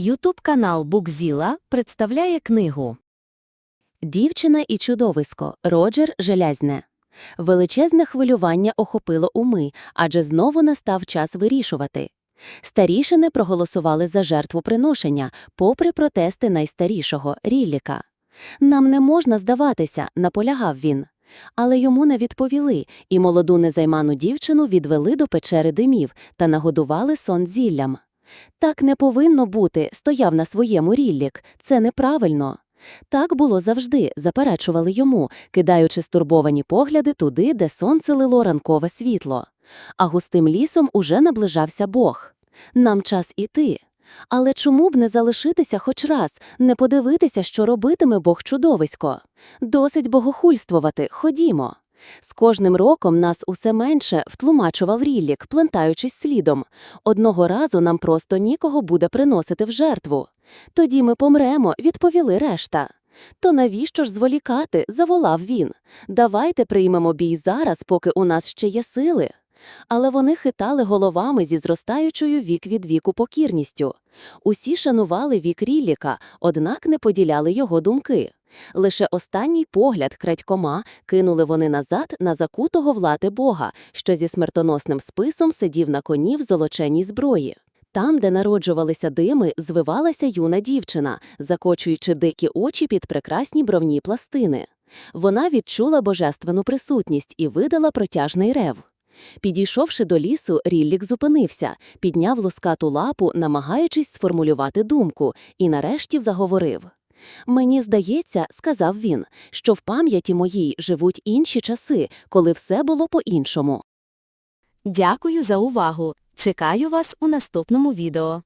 Ютуб канал Букзіла представляє книгу Дівчина і чудовисько Роджер Желязне. Величезне хвилювання охопило уми, адже знову настав час вирішувати. Старішини проголосували за жертвоприношення, попри протести найстарішого Рілліка. Нам не можна здаватися, наполягав він. Але йому не відповіли, і молоду незайману дівчину відвели до печери димів та нагодували сон зіллям. Так не повинно бути, стояв на своєму Ріллік, це неправильно. Так було завжди, заперечували йому, кидаючи стурбовані погляди туди, де сонце лило ранкове світло. А густим лісом уже наближався Бог. Нам час іти. Але чому б не залишитися хоч раз, не подивитися, що робитиме Бог чудовисько? Досить богохульствувати, ходімо. З кожним роком нас усе менше втлумачував Ріллік, плентаючись слідом. Одного разу нам просто нікого буде приносити в жертву. Тоді ми помремо, відповіли решта. То навіщо ж зволікати? заволав він. Давайте приймемо бій зараз, поки у нас ще є сили. Але вони хитали головами зі зростаючою вік від віку покірністю. Усі шанували вік Рілліка, однак не поділяли його думки. Лише останній погляд крадькома кинули вони назад на закутого влати Бога, що зі смертоносним списом сидів на коні в золоченій зброї. Там, де народжувалися дими, звивалася юна дівчина, закочуючи дикі очі під прекрасні бровні пластини. Вона відчула божественну присутність і видала протяжний рев. Підійшовши до лісу, Ріллік зупинився, підняв лускату лапу, намагаючись сформулювати думку, і нарешті заговорив. Мені здається, сказав він, що в пам'яті моїй живуть інші часи, коли все було по-іншому. Дякую за увагу! Чекаю вас у наступному відео.